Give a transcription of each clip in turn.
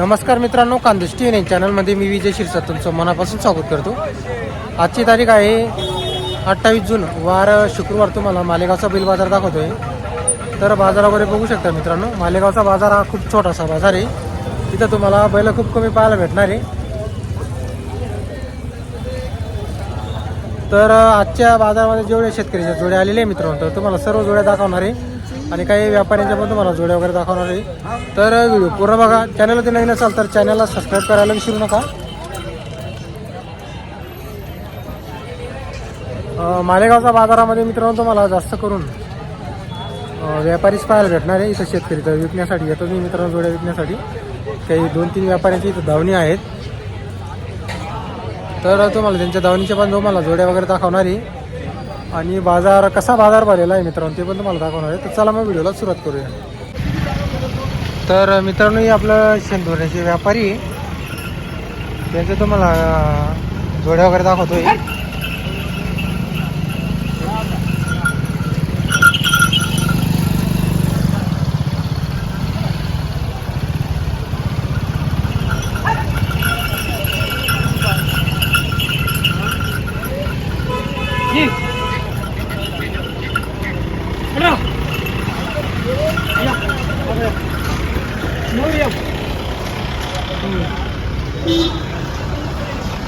नमस्कार मित्रांनो कांदेश T N चॅनलमध्ये मी विजय शिरसाट तुमचं मनापासून स्वागत करतो. आजची तारीख आहे अठ्ठावीस जून वार शुक्रवार तुम्हाला मालेगावचा बिल बाजार दाखवतोय. तर बाजार वगैरे बघू शकता मित्रांनो मालेगावचा बाजार हा खूप छोटासा बाजार आहे. तिथं तुम्हाला बैल खूप कमी पाहायला भेटणार आहे. तर आजच्या बाजारामध्ये जेवढे शेतकऱ्याच्या जोड्या आलेले आहे मित्रांनो तर तुम्हाला सर्व जोड्या दाखवणार आहे. आणि काही व्यापाऱ्यांच्या पण तुम्हाला जोड्या वगैरे दाखवणार आहे. तर व्हिडिओ पूर्ण बघा. चॅनलला ते नवीन असाल तर चॅनलला सबस्क्राईब करायला विसरू नका. मालेगावच्या बाजारामध्ये मित्रांनो तुम्हाला जास्त करून व्यापारीच पाहायला भेटणार आहे. इथं शेतकरी तर विकण्यासाठी येतो मी मित्रांनो जोड्या विकण्यासाठी. काही दोन तीन व्यापाऱ्यांची इथं धावणी आहेत. तर तुम्हाला त्यांच्या दावणीच्या पण तुम्हाला जोड्या वगैरे दाखवणार आहे. आणि बाजार कसा बाजार भरलेला आहे मित्रांनो ते पण तुम्हाला दाखवणार आहे. तर चला मग व्हिडिओला सुरुवात करूया. तर मित्रांनो हे आपलं शेंदुर्याचे व्यापारी. त्यांचे तुम्हाला जोड्या वगैरे दाखवतोय.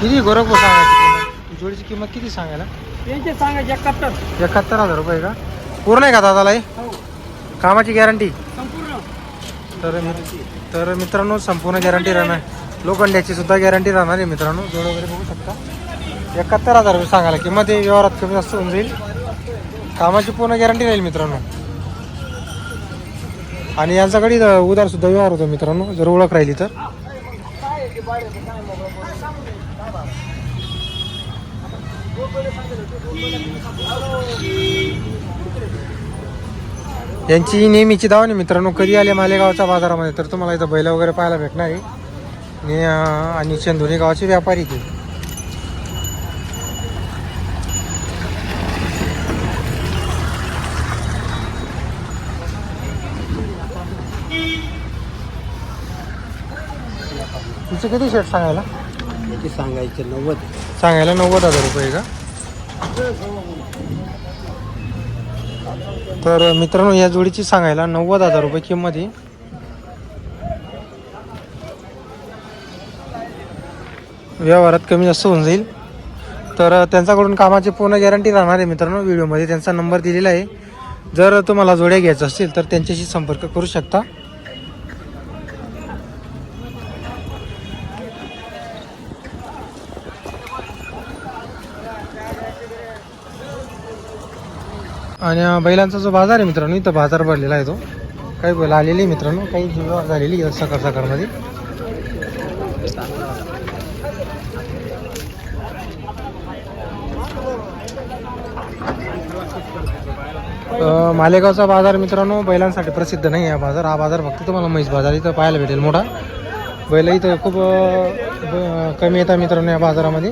किती गोरखपूर सांगायची किंमत? जोडीची किंमत किती सांगायला? यांचे सांगायचे एकाहत्तर. एकाहत्तर हजार रुपये का? पूर्ण आहे का दादाला हे? हो. कामाची गॅरंटी? संपूर्ण. तर मित- तर मित्रांनो संपूर्ण गॅरंटी राहणार. लोखंड्याची सुद्धा गॅरंटी राहणार आहे मित्रांनो. जोड वगैरे बघू शकता. एकाहत्तर हजार रुपये सांगायला. किंमत हे व्यवहारात कमी जास्त होऊन जाईल. कामाची पूर्ण गॅरंटी राहील मित्रांनो. आणि यांच्याकडे उधार सुद्धा व्यवहार होतो मित्रांनो. जर ओळख राहिली तर. यांची नेहमीची दावणी मित्रांनो. कधी आले मालेगावच्या बाजारामध्ये? तर तुम्हाला इथं बैल वगैरे पाहायला भेटणार आहे. आणि चंदोरी आणि गावाचे व्यापारी ते. तुमचं किती शेट सांगायला? याचे सांगायचे नव्वद सांगायला नव्वद हजार रुपये का? तर मित्रांनो या जोडीची सांगायला नव्वद हजार रुपये किंमत आहे. व्यवहारात कमी जास्त होऊन जाईल. तर त्यांच्याकडून कामाची पूर्ण गॅरंटी राहणार आहे मित्रांनो व्हिडिओमध्ये त्यांचा नंबर दिलेला आहे. जर तुम्हाला जोड्या घ्यायच्या असतील तर त्यांच्याशी संपर्क करू शकता. आणि बैलांचा जो बाजार आहे मित्रांनो इथं बाजार भरलेला आहे तो. काही बैल आलेली आहे मित्रांनो काही जीवा झालेली आहे सकाळ सकाळमध्ये. मालेगावचा बाजार मित्रांनो बैलांसाठी प्रसिद्ध नाही आहे हा बाजार. हा बाजार फक्त तुम्हाला म्हैस बाजार इथं पाहायला भेटेल मोठा. बैल इथं खूप कमी येतात मित्रांनो या बाजारामध्ये.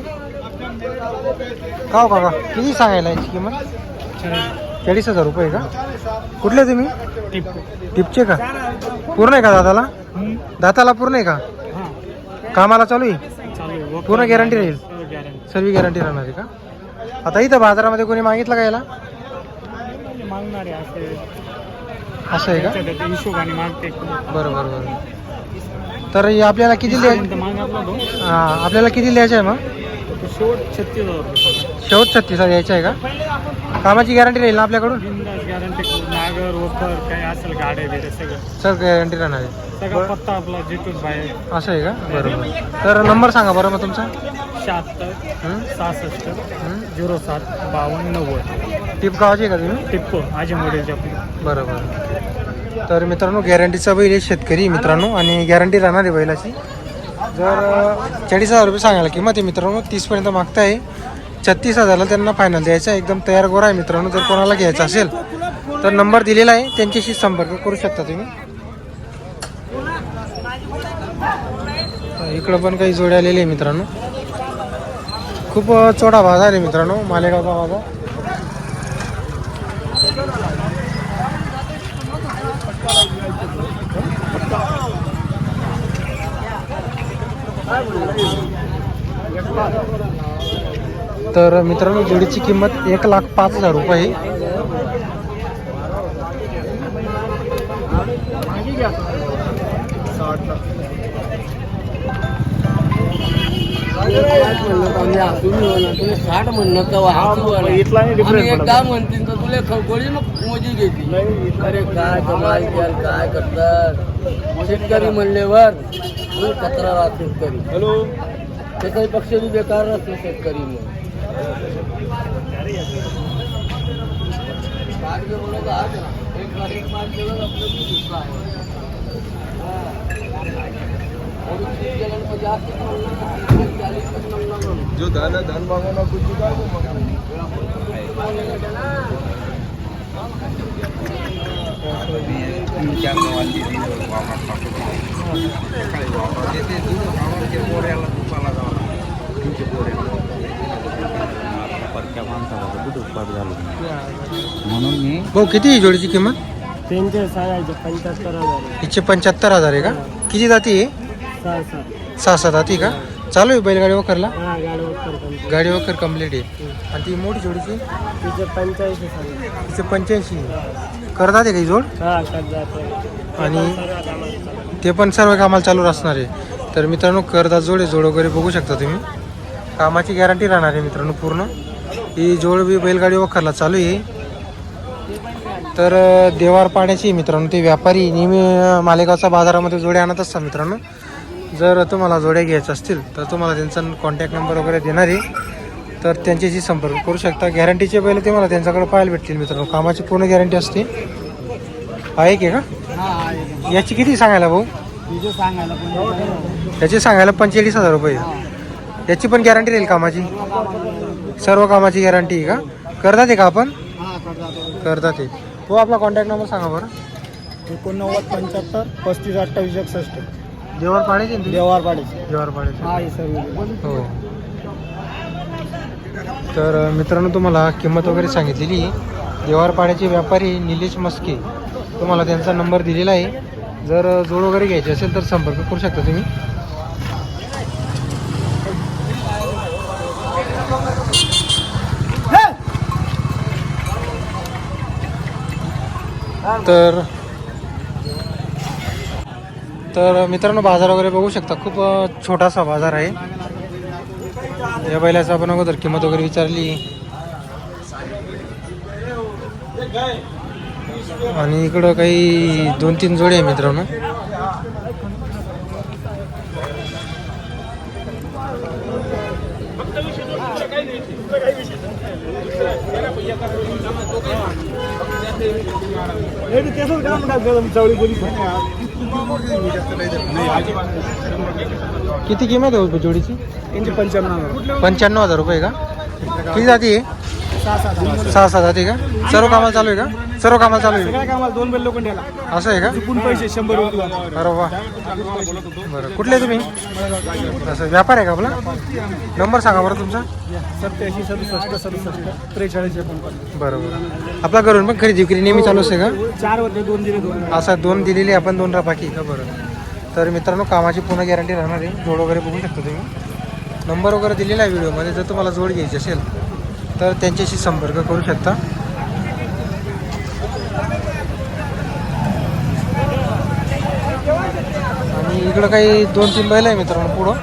का हो काका किती सांगायला याची किंमत? चाळीस हजार रुपये का? कुठले तुम्ही? टिपचे का? पूर्ण आहे का दादाला? दाताला पूर्ण आहे का? कामाला चालू आहे? चालू पूर्ण गॅरंटी राहील? गॅरंटी सर्व गॅरंटी राहणार आहे का? आता इथं बाजारामध्ये कोणी मागितलं का याला? असे आहे का? बरं बरं बरं. तर आपल्याला किती तो आपल्याला किती लिहायचं आहे मग? शेवट छत्तीस हजार रुपये शेवट छत्तीस हजार यायचं आहे का? कामाची गॅरंटी राहील ना आपल्याकडून? बिंदास गॅरंटी नागर वखर काही असेल गाड्या बिड्या सगळं. सर गॅरंटी राहणार आहे. सगळा पत्ता आपला जिथून बाहेर. असं आहे का? बरोबर. तर नंबर सांगा बरं मग तुमचा. शहात्तर? सहासष्ट? झिरो सात बावन्न नव्वद. टिप गावाची आहे का तुम्ही? टिप्पो आजी मॉडेलच्या बरं बरं तर मित्रांनो गॅरंटीचा बैल आहे शेतकरी मित्रांनो आणि गॅरंटी राहणार आहे बैलाची. जर चाळीस हजार रुपये सांगायला किंमत आहे मित्रांनो तीसपर्यंत मागताय. छत्तीस हजारला त्यांना फायनल द्यायचा आहे. एकदम तयार गोरा आहे मित्रांनो जर कोणाला घ्यायचा असेल तर नंबर दिलेला आहे. त्यांच्याशी संपर्क करू शकता तुम्ही. इकडं पण काही जोड्या आलेले आहे मित्रांनो. खूप चोडा बाजार आहे मित्रांनो मालेगावचा बाजार तर मित्रांनो जोडीची किंमत एक लाख पाच हजार रुपये. साठ म्हणणं एकदा म्हणतील तर तुला खळखोळी मग मोजी घेतील अरे काय कमाल केल काय करतात शेतकरी म्हणल्यावर तू कचरा राहत शेतकरी. हॅलो? त्याचाही पक्ष बी बेकार असतो शेतकरी मग काय जे बोलत आहात ना, एक लाख म्हणून. मी भाऊ किती आहे जोडीची किंमत? त्यांचे सांगायचे पंच्याहत्तर हजार हिचे पंच्याहत्तर हजार आहे का? किती जाती आहे? सहा सात. जाती का? चालू आहे बैलगाडी वखरला? गाडी वखर कंप्लीट आहे. आणि ती मोठी जोडीची? तिचे पंच्याऐंशी सांगितले. तिचे पंच्याऐंशी. करतात आहे का ही जोड? हा आणि ते पण सर्व कामाला चालू असणार आहे. तर मित्रांनो करदात जोड आहे. जोड वगैरे बघू शकता तुम्ही. कामाची गॅरंटी राहणार आहे मित्रांनो पूर्ण. ही जोड बी बैलगाडी वखरला चालू आहे. तर अं, देवार पाण्याची मित्रांनो ते व्यापारी नेहमी अं, मालेगावच्या बाजारामध्ये जोड्या आणत असतात मित्रांनो. जर तुम्हाला जोड्या घ्यायच्या असतील तर तुम्हाला त्यांचा कॉन्टॅक्ट नंबर वगैरे देणार आहे तर त्यांच्याशी संपर्क करू शकता. गॅरंटीचे बैल तुम्हाला त्यांच्याकडे पाहायला भेटतील मित्रांनो. कामाची पूर्ण गॅरंटी असते. आहे की? का याची किती सांगायला भाऊ? याची सांगायला पंचेचाळीस हजार रुपये. याची पण गॅरंटी राहील कामाची? सर्व कामाची गॅरंटी आहे का? करतात आहे का आपण? करतात आहे हो आपला कॉन्टॅक्ट नंबर सांगा बरं. एकोणनव्वद पंच्याहत्तर पस्तीस अठ्ठावीस एकसष्ट. देवार पाण्याचे ना पाडीचे देवार पाण्याचे हा हे सर्व हो. तर अ, मित्रांनो तुम्हाला किंमत वगैरे सांगितलेली आहे. देवार पाण्याचे व्यापारी निलेश मस्के. तुम्हाला त्यांचा नंबर दिलेला आहे. जर अ, जोड वगैरे घ्यायचे असेल तर संपर्क करू शकता तुम्ही. तर तर मित्रांनो बाजार वगैरे बघू शकता. खूप छोटासा बाजार आहे. या बैलाचं आपण अगोदर किंमत वगैरे विचारली. आणि इकडं काही दोन तीन जोडे आहे मित्रांनो. किती किंमत आहे जोडीची त्यांचे पंच्याण्णव पंच्याण्णव हजार रुपये का किती जाती आहे सहा सहा जाती का सर्व कामाला चालू आहे का सर्व कामाला चालू आहे. सगळ्या कामाला दोन बैल लोखंड ठेला असं आहे का? चुकून पैसे शंभर रुपये अरे वा. बरं कुठले तुम्ही? असं व्यापार आहे का आपला? नंबर सांगा बरं तुमचा. सत्याऐंशी सदुसष्ट सदुसष्ट त्रेचाळीस एकोणपन्नास. बरं बरं. आपला घरून पण खरेदी विक्री नेहमी चालू असते का? चार वरचे दोन दिले दोन. असं दोन दिलेली आपण दोन बाकी का बरं? तर मित्रांनो कामाची पूर्ण गॅरंटी राहणार आहे. जोड वगैरे बघू शकता तुम्ही. नंबर वगैरे दिलेला आहे व्हिडिओमध्ये जर तुम्हाला जोड घ्यायची असेल तर त्यांच्याशी संपर्क करू शकता आणि इकडं काही दोन तीन बैल आहे मित्रांनो पुढं.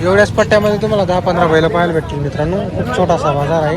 एवढ्याच पट्ट्यामध्ये तुम्हाला दहा पंधरा बैल पाहायला भेटतील मित्रांनो. खूप छोटासा बाजार आहे.